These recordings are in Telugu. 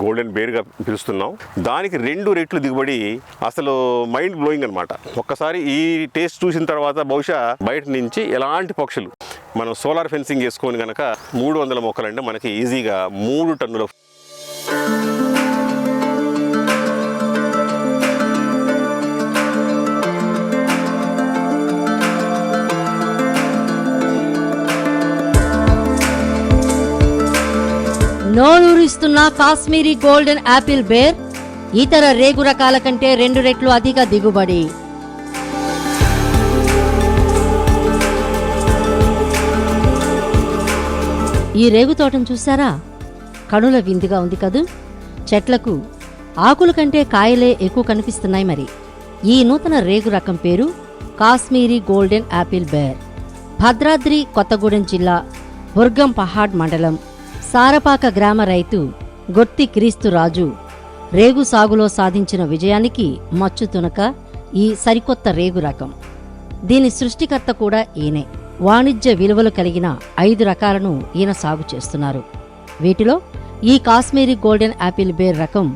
గోల్డెన్ బేర్గా పిలుస్తున్నాం. దానికి రెండు రెట్లు దిగుబడి అసలు మైండ్ బ్లోయింగ్ అనమాట ఒక్కసారి ఈ టేస్ట్ చూసిన తర్వాత బహుశా బయట నుంచి ఎలాంటి పక్షులు మనం సోలార్ ఫెన్సింగ్ వేసుకొని కనుక మూడు వందల మొక్కలంటే మనకి ఈజీగా మూడు టన్నుల ఇస్తున్న కాశ్మీరీ గోల్డెన్ యాపిల్ బేర్ ఇతర రేగు రకాల కంటే రెండు రెట్లు అధిక దిగుబడి. ఈ రేగు తోటను చూసారా కనుల విందుగా ఉంది కదూ? చెట్లకు ఆకుల కంటే కాయలే ఎక్కువ కనిపిస్తున్నాయి మరి. ఈ నూతన రేగు రకం పేరు కాశ్మీరీ గోల్డెన్ యాపిల్ బేర్. భద్రాద్రి కొత్తగూడెం జిల్లా బుర్గం పహాడ్ మండలం. సారపాక గ్రామ రైతు గొత్తి క్రీస్తురాజు రేగు సాగులో సాధించిన విజయానికి మచ్చు తునక ఈ సరికొత్త రేగు రకం. దీని సృష్టికర్త కూడా ఈయనే. వాణిజ్య విలువలు కలిగిన ఐదు రకాలను ఈయన సాగు చేస్తున్నారు. వీటిలో ఈ కాశ్మీరీ గోల్డెన్ యాపిల్ బేర్ రకం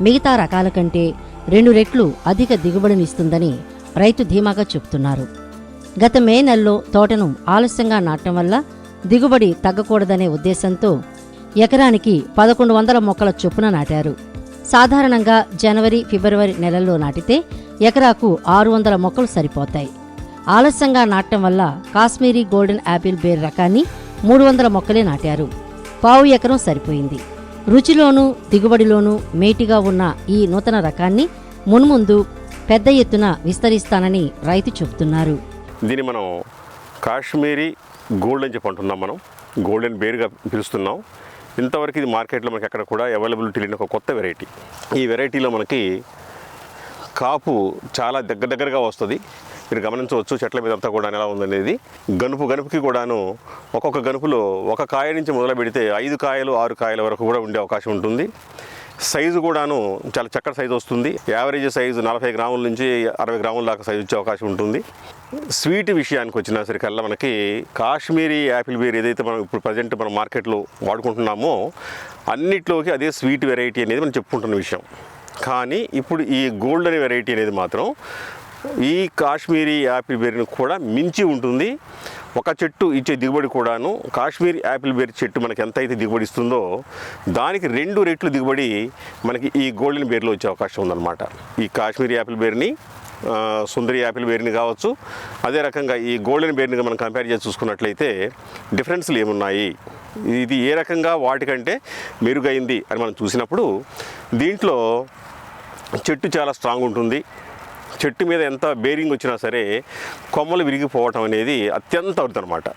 మిగతా రకాల కంటే రెండు రెట్లు అధిక దిగుబడినిస్తుందని రైతు ధీమాగా చెబుతున్నారు గత మే నెలలో తోటను ఆలస్యంగా నాటడం వల్ల దిగుబడి తగ్గకూడదనే ఉద్దేశంతో ఎకరానికి పదకొండు వందల మొక్కల చొప్పున నాటారు. సాధారణంగా జనవరి ఫిబ్రవరి నెలల్లో నాటితే ఎకరాకు ఆరు వందల మొక్కలు సరిపోతాయి. ఆలస్యంగా నాటడం వల్ల కాశ్మీరీ గోల్డెన్ యాపిల్ బేర్ రకాన్ని మూడు వందల మొక్కలే నాటారు. పావు ఎకరం సరిపోయింది. రుచిలోనూ దిగుబడిలోనూ మేటిగా ఉన్న ఈ నూతన రకాన్ని మున్ముందు పెద్ద ఎత్తున విస్తరిస్తానని రైతు చెబుతున్నారు. దీన్ని మనం కాశ్మీరీ గోల్డ్ అని చెప్పి అంటున్నాం మనం. గోల్డెన్ బేర్గా పిలుస్తున్నాం. ఇంతవరకు ఇది మార్కెట్లో మనకి ఎక్కడ కూడా అవైలబిలిటీ లేని ఒక కొత్త వెరైటీ. ఈ వెరైటీలో మనకి కాపు చాలా దగ్గర దగ్గరగా వస్తుంది. మీరు గమనించవచ్చు చెట్ల మీద అంతా కూడా ఎలా ఉందనేది. గనుపు గనుపుకి కూడాను ఒక్కొక్క గనుపులో ఒక కాయ నుంచి మొదలు పెడితే ఐదు కాయలు ఆరు కాయల వరకు కూడా ఉండే అవకాశం ఉంటుంది. సైజు కూడాను చాలా చక్కటి సైజు వస్తుంది. యావరేజ్ సైజు నలభై గ్రాముల నుంచి అరవై గ్రాముల దాకా సైజు వచ్చే అవకాశం ఉంటుంది. స్వీట్ విషయానికి వచ్చిన సరికల్లా మనకి కాశ్మీరీ యాపిల్ బేర్ ఏదైతే మనం ఇప్పుడు ప్రజెంట్ మనం మార్కెట్లో వాడుకుంటున్నామో అన్నిట్లోకి అదే స్వీట్ వెరైటీ అనేది మనం చెప్పుకుంటున్న విషయం. కానీ ఇప్పుడు ఈ గోల్డ్ అనే వెరైటీ అనేది మాత్రం ఈ కాశ్మీరీ యాపిల్ బేర్ని కూడా మించి ఉంటుంది. ఒక చెట్టు ఇచ్చే దిగుబడి కూడాను కాశ్మీర్ యాపిల్ బేర్ చెట్టు మనకి ఎంత అయితే దిగుబడి ఇస్తుందో దానికి రెండు రెట్లు దిగుబడి మనకి ఈ గోల్డెన్ బేర్లో వచ్చే అవకాశం ఉందన్నమాట. ఈ కాశ్మీర్ యాపిల్ బేర్ని సుందరి యాపిల్ బేర్ని కావచ్చు అదే రకంగా ఈ గోల్డెన్ బేర్ని మనం కంపేర్ చేసి చూసుకున్నట్లయితే డిఫరెన్స్లు ఏమున్నాయి? ఇది ఏ రకంగా వాటికంటే మెరుగైంది అని మనం చూసినప్పుడు దీంట్లో చెట్టు చాలా స్ట్రాంగ్ ఉంటుంది. చెట్టు మీద ఎంత బేరింగ్ వచ్చినా సరే కొమ్మలు విరిగిపోవటం అనేది అత్యంత అవుతుందన్నమాట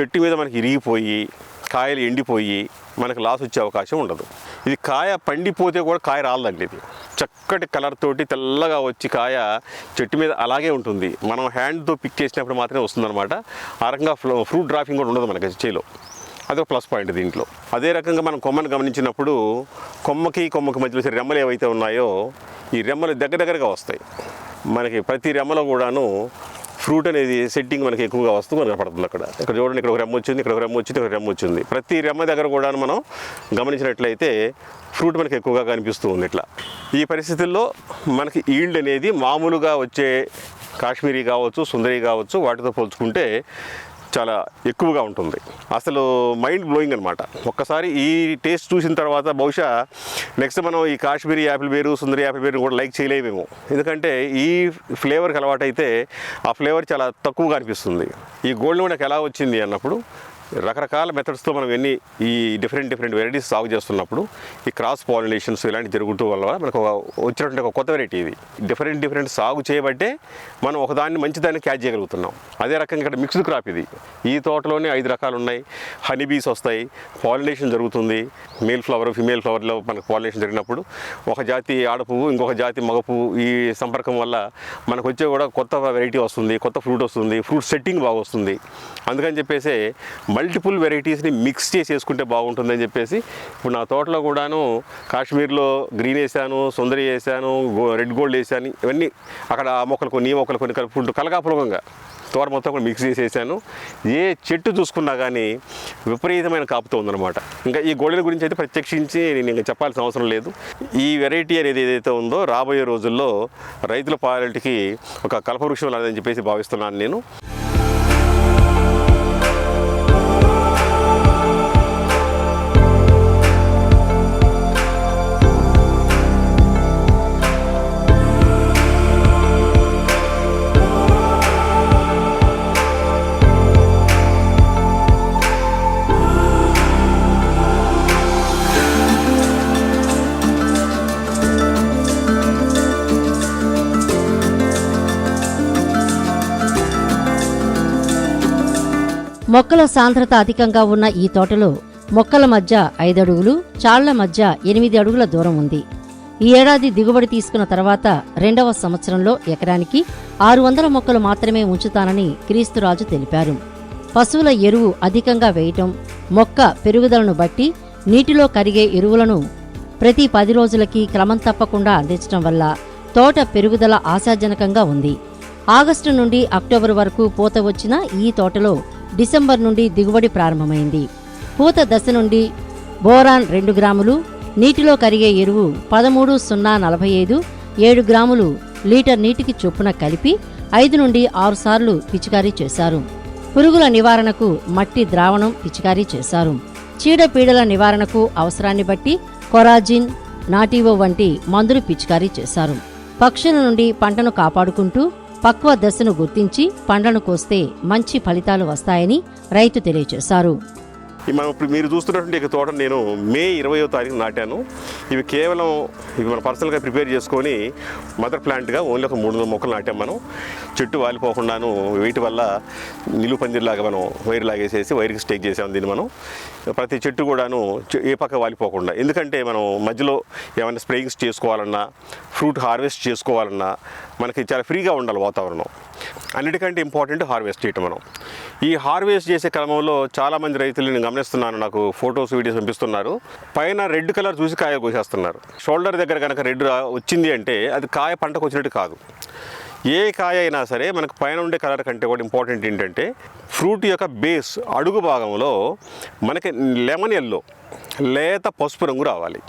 చెట్టు మీద మనకి ఇరిగిపోయి కాయలు ఎండిపోయి మనకు లాస్ వచ్చే అవకాశం ఉండదు. ఇది కాయ పండిపోతే కూడా కాయ రాలదండి ఇది. చక్కటి కలర్ తోటి తెల్లగా వచ్చి కాయ చెట్టు మీద అలాగే ఉంటుంది. మనం హ్యాండ్తో పిక్ చేసినప్పుడు మాత్రమే వస్తుందన్నమాట. ఆ రకంగా ఫ్లో- ఫ్రూట్ డ్రాపింగ్ కూడా ఉండదు మనకి చేలో అదొక ప్లస్ పాయింట్ దీంట్లో. అదే రకంగా మనం కొమ్మను గమనించినప్పుడు కొమ్మకి కొమ్మకి మధ్యలో రెమ్మలు ఏవైతే ఉన్నాయో ఈ రెమ్మలు దగ్గర దగ్గరగా వస్తాయి. మనకి ప్రతి రెమ్మలో కూడాను ఫ్రూట్ అనేది సెట్టింగ్ మనకి ఎక్కువగా వస్తూ మనకు కనపడుతుంది అక్కడ. ఇక్కడ చూడండి ఇక్కడ ఒక రెమ్మ వచ్చింది ఇక్కడ ఒక రెమ్మ వచ్చింది ఇక్కడ ఒక రెమ్మ వచ్చింది. ప్రతి రెమ్మ దగ్గర కూడా మనం గమనించినట్లయితే ఫ్రూట్ మనకి ఎక్కువగా కనిపిస్తూ ఉంది ఇట్లా. ఈ పరిస్థితుల్లో మనకి ఈల్డ్ అనేది మామూలుగా వచ్చే కాశ్మీరీ కావచ్చు సుందరి కావచ్చు వాటితో పోల్చుకుంటే చాలా ఎక్కువగా ఉంటుంది. అసలు మైండ్ బ్లోయింగ్ అనమాట ఒక్కసారి ఈ టేస్ట్ చూసిన తర్వాత బహుశా నెక్స్ట్ మనం ఈ కాశ్మీరీ యాపిల్ బేరు సుందరి యాపిల్ బేరు కూడా లైక్ చేయలేమేమో ఎందుకంటే ఈ ఫ్లేవర్కి అలవాటైతే ఆ ఫ్లేవర్ చాలా తక్కువగా అనిపిస్తుంది. ఈ గోల్డ్ మనకు ఎలా వచ్చింది అన్నప్పుడు రకరకాల మెథడ్స్తో మనం ఎన్ని ఈ డిఫరెంట్ డిఫరెంట్ వెరైటీస్ సాగు చేస్తున్నప్పుడు ఈ క్రాస్ పాలినేషన్స్ ఇలాంటి జరుగుతూ వల్ల మనకు ఒక వచ్చినటువంటి ఒక కొత్త వెరైటీ ఇది. డిఫరెంట్ డిఫరెంట్ సాగు చేయబట్టే మనం ఒకదాన్ని మంచిదాన్ని క్యాచ్ చేయగలుగుతున్నాం. అదే రకంగా ఇక్కడ మిక్స్డ్ క్రాప్ ఇది. ఈ తోటలోనే ఐదు రకాలు ఉన్నాయి. హనీ బీస్ వస్తాయి. పాలినేషన్ జరుగుతుంది. మేల్ ఫ్లవర్ ఫిమేల్ ఫ్లవర్లో మనకు పాలినేషన్ జరిగినప్పుడు ఒక జాతి ఆడపువ్వు ఇంకొక జాతి మగ పువ్వు ఈ సంపర్కం వల్ల మనకు వచ్చే కూడా కొత్త వెరైటీ వస్తుంది కొత్త ఫ్రూట్ వస్తుంది ఫ్రూట్ సెట్టింగ్ బాగా వస్తుంది అందుకని చెప్పేసి మల్టిపుల్ వెరైటీస్ని మిక్స్ చేసి వేసుకుంటే బాగుంటుందని చెప్పేసి ఇప్పుడు నా తోటలో కూడాను కాశ్మీర్లో గ్రీన్ వేసాను సుందరి వేసాను రెడ్ గోల్డ్ వేసాను ఇవన్నీ అక్కడ ఆ మొక్కలు కొన్ని మొక్కలు కొన్ని కలుపుకుంటూ కలగాపులకంగా తోట మొత్తం కూడా మిక్స్ చేసేసాను. ఏ చెట్టు చూసుకున్నా కానీ విపరీతమైన కాపుతో ఉందన్నమాట. ఇంకా ఈ గోళీల గురించి అయితే ప్రత్యక్షించి నేను ఇంకా చెప్పాల్సిన అవసరం లేదు. ఈ వెరైటీ అనేది ఏదైతే ఉందో రాబోయే రోజుల్లో రైతుల పాలిటికి ఒక కల్పవృక్షం లాదని చెప్పేసి భావిస్తున్నాను నేను. మొక్కల సాంద్రత అధికంగా ఉన్న ఈ తోటలో మొక్కల మధ్య ఐదడుగులు చాళ్ళ మధ్య ఎనిమిది అడుగుల దూరం ఉంది. ఈ ఏడాది దిగుబడి తీసుకున్న తర్వాత రెండవ సంవత్సరంలో ఎకరానికి ఆరు వందల మొక్కలు మాత్రమే ఉంచుతానని క్రీస్తురాజు తెలిపారు. పశువుల ఎరువు అధికంగా వేయటం మొక్క పెరుగుదలను బట్టి నీటిలో కరిగే ఎరువులను ప్రతి పది రోజులకి క్రమం తప్పకుండా అందించడం వల్ల తోట పెరుగుదల ఆశాజనకంగా ఉంది. ఆగస్టు నుండి అక్టోబర్ వరకు పూత వచ్చిన ఈ తోటలో డిసెంబర్ నుండి దిగుబడి ప్రారంభమైంది. పూత దశ నుండి బోరాన్ రెండు గ్రాములు నీటిలో కరిగే ఎరువు పదమూడు సున్నా నలభై ఐదు ఏడు గ్రాములు లీటర్ నీటికి చొప్పున కలిపి ఐదు నుండి ఆరు సార్లు పిచికారీ చేశారు. పురుగుల నివారణకు మట్టి ద్రావణం పిచికారీ చేశారు. చీడపీడల నివారణకు అవసరాన్ని బట్టి కొరాజిన్ నాటివో వంటి మందులు పిచికారీ చేశారు. పక్షుల నుండి పంటను కాపాడుకుంటూ పక్వ దశను గుర్తించి పండ్లను కోస్తే మంచి ఫలితాలు వస్తాయని రైతు తెలియజేశారు. మనం ఇప్పుడు మీరు చూస్తున్నటువంటి ఈ తోట నేను మే ఇరవయో తారీఖు నాటాను. ఇవి కేవలం ఇవి మనం పర్సనల్గా ప్రిపేర్ చేసుకొని మదర్ ప్లాంట్గా ఓన్లీ ఒక మూడు వందల మొక్కలు నాటాం మనం. చెట్టు వాలిపోకుండాను వీటి వల్ల నిలువు పందిరిలాగా మనం వైర్ లాగేసేసి వైర్కి స్టేక్ చేసాం దీన్ని మనం. ప్రతి చెట్టు కూడాను ఏ పక్క వాలిపోకుండా. ఎందుకంటే మనం మధ్యలో ఏమైనా స్ప్రేయింగ్స్ చేసుకోవాలన్నా ఫ్రూట్ హార్వెస్ట్ చేసుకోవాలన్నా మనకి చాలా ఫ్రీగా ఉండాలి వాతావరణం. అన్నిటికంటే ఇంపార్టెంట్ హార్వెస్ట్ చేయటం మనం. ఈ హార్వెస్ట్ చేసే క్రమంలో చాలామంది రైతులు నేను గమనిస్తున్నాను. నాకు ఫొటోస్ వీడియోస్ పంపిస్తున్నారు. పైన రెడ్ కలర్ చూసి కాయ కోసేస్తున్నారు. షోల్డర్ దగ్గర కనుక రెడ్ వచ్చింది అంటే అది కాయ పంటకు వచ్చినట్టు కాదు. ఏ కాయ అయినా సరే మనకు పైన ఉండే కలర్ కంటే కూడా ఇంపార్టెంట్ ఏంటంటే ఫ్రూట్ యొక్క బేస్ అడుగు భాగంలో మనకి లెమన్ ఎల్లో లేత పసుపు రంగు రావాలి.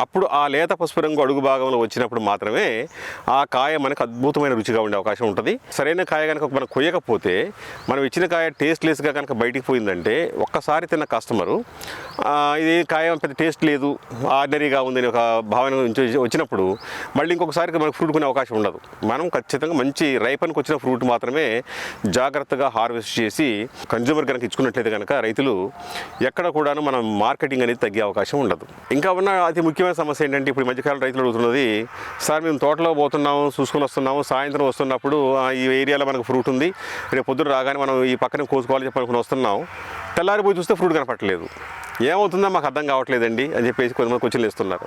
అప్పుడు ఆ లేత పసుపు రంగు అడుగు భాగంలో వచ్చినప్పుడు మాత్రమే ఆ కాయ మనకు అద్భుతమైన రుచిగా ఉండే అవకాశం ఉంటుంది. సరైన కాయ కనుక మనం కొయ్యకపోతే మనం ఇచ్చిన కాయ టేస్ట్లెస్గా కనుక బయటికి పోయిందంటే ఒక్కసారి తిన్న కస్టమరు ఇది కాయ పెద్ద టేస్ట్ లేదు ఆర్డినరీగా ఉందని ఒక భావన వచ్చినప్పుడు మళ్ళీ ఇంకొకసారి మనకు ఫ్రూట్ కొనే అవకాశం ఉండదు. మనం ఖచ్చితంగా మంచి రైపన్కి వచ్చిన ఫ్రూట్ మాత్రమే జాగ్రత్తగా హార్వెస్ట్ చేసి కన్జ్యూమర్ కనుక ఇచ్చుకున్నట్లయితే కనుక రైతులు ఎక్కడ కూడాను మనం మార్కెటింగ్ అనేది తగ్గే అవకాశం ఉండదు. ఇంకా ఉన్న అతి ముఖ్యమైన సమస్య ఏంటంటే ఇప్పుడు మధ్యకాలం రైతులు అడుగుతున్నది సార్ మేము తోటలో పోతున్నాము చూసుకొని వస్తున్నాము సాయంత్రం వస్తున్నప్పుడు "ఆ, ఈ ఏరియాలో మనకు ఫ్రూట్ ఉంది రేపు పొద్దున రాగానే మనం ఈ పక్కన కోసుకోవాలి చెప్పి అనుకుని వస్తున్నాం. తెల్లారిపోయి చూస్తే ఫ్రూట్ కనపట్టలేదు ఏమవుతుందో మాకు అర్థం కావట్లేదండి అని చెప్పేసి కొంతమంది క్వశ్చన్లు ఇస్తున్నారు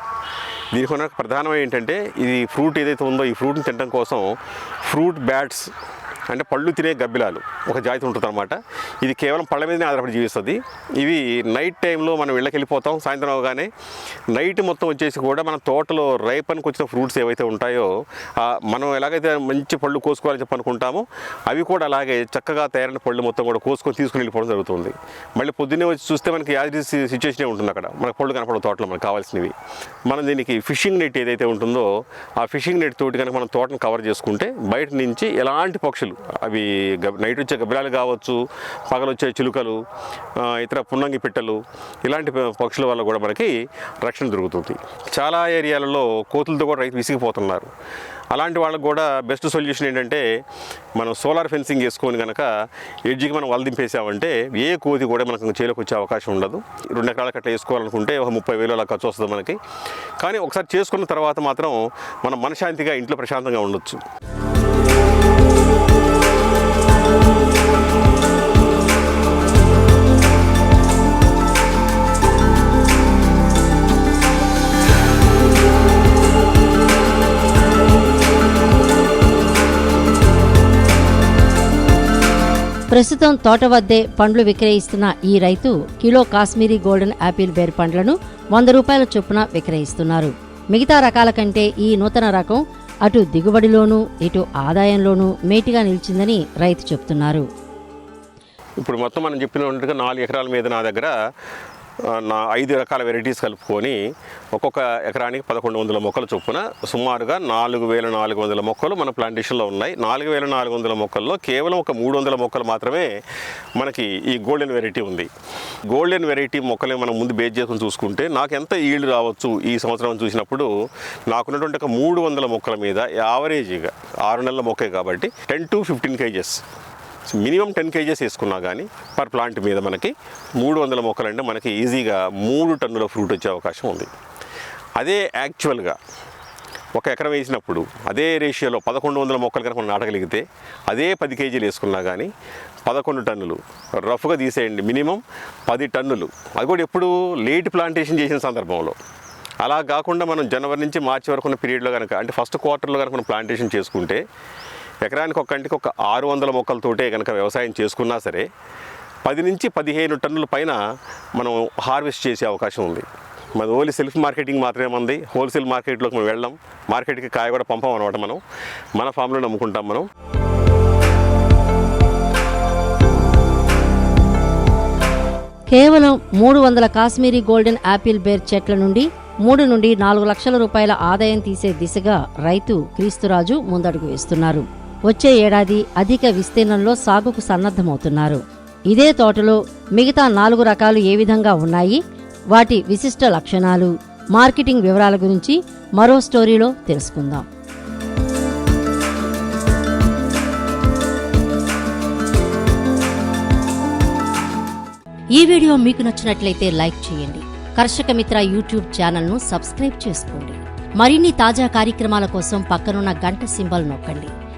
దీనికి ఉన్న ప్రధానం ఏంటంటే ఇది ఫ్రూట్ ఏదైతే ఉందో ఈ ఫ్రూట్ని తినడం కోసం ఫ్రూట్ బ్యాట్స్ అంటే పళ్ళు తినే గబ్బిలాలు ఒక జాతి ఉంటుంది అనమాట ఇది కేవలం పళ్ళ మీదనే ఆధారపడి జీవిస్తుంది. ఇవి నైట్ టైంలో మనం ఇళ్ళకి వెళ్ళిపోతాం సాయంత్రం అవగానే. నైట్ మొత్తం వచ్చేసి కూడా మన తోటలో రైపన్కి వచ్చిన ఫ్రూట్స్ ఏవైతే ఉంటాయో మనం ఎలాగైతే మంచి పళ్ళు కోసుకోవాలని చెప్పి అనుకుంటామో అవి కూడా అలాగే చక్కగా తయారైన పళ్ళు మొత్తం కూడా కోసుకొని తీసుకుని వెళ్ళిపోవడం జరుగుతుంది. మళ్ళీ పొద్దున్నే వచ్చి చూస్తే మనకి యాజ్ సిచ్యువేషనే ఉంటుంది అక్కడ. మనకు పళ్ళు కనపడవు తోటలో మనకు కావాల్సినవి. మనం దీనికి ఫిషింగ్ నెట్ ఏదైతే ఉంటుందో ఆ ఫిషింగ్ నెట్ తోటి కనుక మనం తోటను కవర్ చేసుకుంటే బయట నుంచి ఎలాంటి పక్షులు అవి నైట్ వచ్చే గబ్బిలాలు కావచ్చు పగలొచ్చే చిలుకలు ఇతర పున్నంగి పిట్టలు ఇలాంటి పక్షుల వల్ల కూడా మనకి రక్షణ దొరుకుతుంది. చాలా ఏరియాలలో కోతులతో కూడా రైతు విసిగిపోతున్నారు. అలాంటి వాళ్ళకు కూడా బెస్ట్ సొల్యూషన్ ఏంటంటే మనం సోలార్ ఫెన్సింగ్ చేసుకొని కనుక ఎడ్జికి మనం వల దింపేసామంటే ఏ కోతి కూడా మనకు చేలోకి వచ్చే అవకాశం ఉండదు. రెండు ఎకరాల కట్ట వేసుకోవాలనుకుంటే ఒక ముప్పై వేలు అలా ఖర్చు వస్తుంది మనకి. కానీ ఒకసారి చేసుకున్న తర్వాత మాత్రం మనం మనశాంతిగా ఇంట్లో ప్రశాంతంగా ఉండొచ్చు. ప్రస్తుతం తోట వద్దే పండ్లు విక్రయిస్తున్న ఈ రైతు kilo Kashmiri golden apple ber పండ్లను వంద రూపాయల చొప్పున విక్రయిస్తున్నారు. మిగతా రకాల కంటే ఈ నూతన రకం అటు దిగుబడిలోనూ ఇటు ఆదాయంలోనూ మేటిగా నిలిచిందని రైతు చెప్తున్నారు. ఇప్పుడు మొత్తం మనం చెప్పినట్టుగా నాలుగు ఎకరాల మీద నా దగ్గర నా ఐదు రకాల వెరైటీస్ కలుపుకొని ఒక్కొక్క ఎకరానికి పదకొండు వందల మొక్కలు చొప్పున సుమారుగా నాలుగు వేల నాలుగు వందల మొక్కలు మన ప్లాంటేషన్లో ఉన్నాయి. నాలుగు వేల నాలుగు వందల మొక్కల్లో కేవలం ఒక మూడు వందల మొక్కలు మాత్రమే మనకి ఈ గోల్డెన్ వెరైటీ ఉంది. గోల్డెన్ వెరైటీ మొక్కలే మనం ముందు బేస్ చేసుకుని చూసుకుంటే నాకు ఎంత ఈల్డ్ రావచ్చు ఈ సంవత్సరం చూసినప్పుడు నాకున్నటువంటి ఒక మూడు వందల మొక్కల మీద యావరేజ్గా ఆరు నెలల మొక్కే కాబట్టి ten to fifteen kgs minimum ten kgs వేసుకున్నా కానీ పర్ ప్లాంట్ మీద మనకి మూడు వందల మొక్కలంటే మనకి ఈజీగా మూడు టన్నుల ఫ్రూట్ వచ్చే అవకాశం ఉంది. అదే యాక్చువల్గా ఒక ఎకరం వేసినప్పుడు అదే రేషియోలో పదకొండు వందల మొక్కలు కనుక మనం నాటగలిగితే అదే పది కేజీలు వేసుకున్నా కానీ పదకొండు టన్నులు రఫ్గా తీసేయండి మినిమం పది టన్నులు. అది కూడా ఎప్పుడు లేట్ ప్లాంటేషన్ చేసిన సందర్భంలో. అలా కాకుండా మనం జనవరి నుంచి మార్చి వరకు ఉన్న పీరియడ్లో కనుక అంటే ఫస్ట్ క్వార్టర్లో కనుక మనం ప్లాంటేషన్ చేసుకుంటే ఎకరానికి ఒక్కంటికి ఒక ఆరు వందల మొక్కలతోటే కనుక వ్యవసాయం చేసుకున్నా సరే పది నుంచి పదిహేను టన్నుల పైన మనం హార్వెస్ట్ చేసే అవకాశం ఉంది. మన ఓన్లీ సెల్ఫ్ మార్కెటింగ్ మాత్రమే ఉంది హోల్సేల్ మార్కెట్లోకి మనం వెళ్ళాం. మార్కెట్కి కాయ కూడా పంపం అనమాట మనం. మన ఫామ్లో నమ్ముకుంటాం మనం. కేవలం మూడు వందల కాశ్మీరీ గోల్డెన్ యాపిల్ బేర్ చెట్ల నుండి మూడు నుండి నాలుగు లక్షల రూపాయల ఆదాయం తీసే దిశగా రైతు క్రీస్తురాజు ముందడుగు వేస్తున్నారు. వచ్చే ఏడాది అధిక విస్తీర్ణంలో సాగుకు సన్నద్ధమవుతున్నారు. ఇదే తోటలో మిగతా నాలుగు రకాలు ఏ విధంగా ఉన్నాయి? వాటి విశిష్ట లక్షణాలు మార్కెటింగ్ వివరాల గురించి మరో స్టోరీలో తెలుసుకుందాం. ఈ వీడియో మీకు నచ్చినట్లయితే లైక్ చేయండి. కర్షక మిత్ర యూట్యూబ్ ఛానల్ను సబ్స్క్రైబ్ చేసుకోండి. మరిన్ని తాజా కార్యక్రమాల కోసం పక్కనున్న గంట సింబల్ నొక్కండి.